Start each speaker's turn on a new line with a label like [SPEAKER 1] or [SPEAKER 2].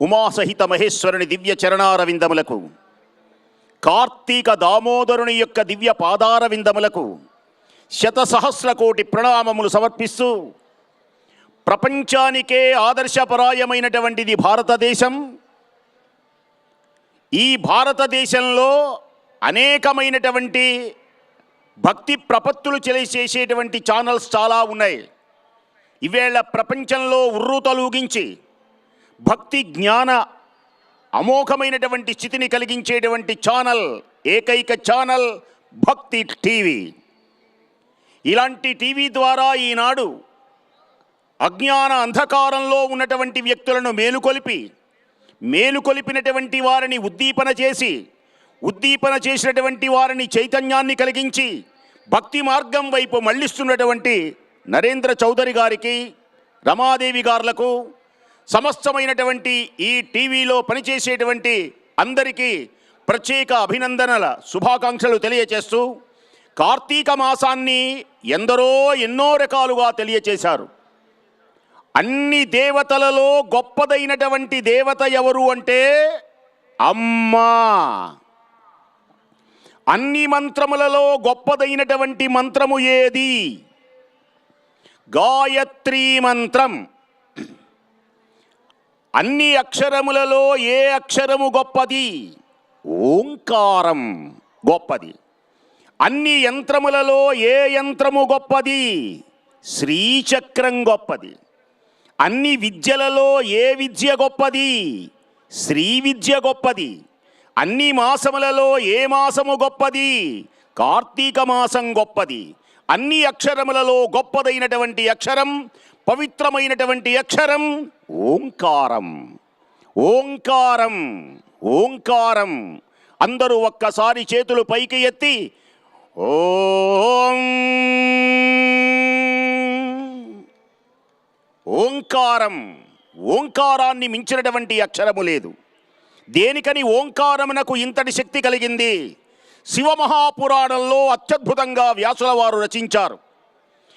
[SPEAKER 1] ఉమాసహిత మహేశ్వరుని దివ్య చరణారవిందములకు కార్తీక దామోదరుని యొక్క దివ్య పాదారవిందములకు శతసహస్ర కోటి ప్రణామములు సమర్పిస్తూ ప్రపంచానికే ఆదర్శపరాయమైనటువంటిది భారతదేశం. ఈ భారతదేశంలో అనేకమైనటువంటి భక్తి ప్రపత్తులు చేసేటువంటి ఛానల్స్ చాలా ఉన్నాయి. ఇవేళ ప్రపంచంలో ఉర్రూతలూగించి భక్తి జ్ఞాన అమోఘమైనటువంటి స్థితిని కలిగించేటువంటి ఛానల్ ఏకైక ఛానల్ భక్తి టీవీ. ఇలాంటి టీవీ ద్వారా ఈనాడు అజ్ఞాన అంధకారంలో ఉన్నటువంటి వ్యక్తులను మేలుకొలిపి మేలుకొలిపినటువంటి వారిని ఉద్దీపన చేసి ఉద్దీపన చేసినటువంటి వారిని చైతన్యాన్ని కలిగించి భక్తి మార్గం వైపు మళ్ళిస్తున్నటువంటి నరేంద్ర చౌదరి గారికి రమాదేవి గారులకు సమస్తమైనటువంటి ఈ టీవీలో పనిచేసేటువంటి అందరికీ ప్రత్యేక అభినందనల శుభాకాంక్షలు తెలియచేస్తూ కార్తీక మాసాన్ని ఎందరో ఎన్నో రకాలుగా తెలియచేశారు. అన్ని దేవతలలో గొప్పదైనటువంటి దేవత ఎవరు అంటే అమ్మా. అన్ని మంత్రములలో గొప్పదైనటువంటి మంత్రము ఏది? గాయత్రీ మంత్రం. అన్ని అక్షరములలో ఏ అక్షరము గొప్పది? ఓంకారం గొప్పది. అన్ని యంత్రములలో ఏ యంత్రము గొప్పది? శ్రీచక్రం గొప్పది. అన్ని విద్యలలో ఏ విద్య గొప్పది? శ్రీ విద్య గొప్పది. అన్ని మాసములలో ఏ మాసము గొప్పది? కార్తీక మాసం గొప్పది. అన్ని అక్షరములలో గొప్పదైనటువంటి అక్షరం పవిత్రమైనటువంటి అక్షరం ఓంకారం. ఓంకారం ఓంకారం. అందరూ ఒక్కసారి చేతులు పైకి ఎత్తి ఓం. ఓంకారం. ఓంకారాన్ని మించినటువంటి అక్షరము లేదు. దేనికని ఓంకారమునకు ఇంతటి శక్తి కలిగింది? శివమహాపురాణంలో అత్యద్భుతంగా వ్యాసుల వారు రచించారు.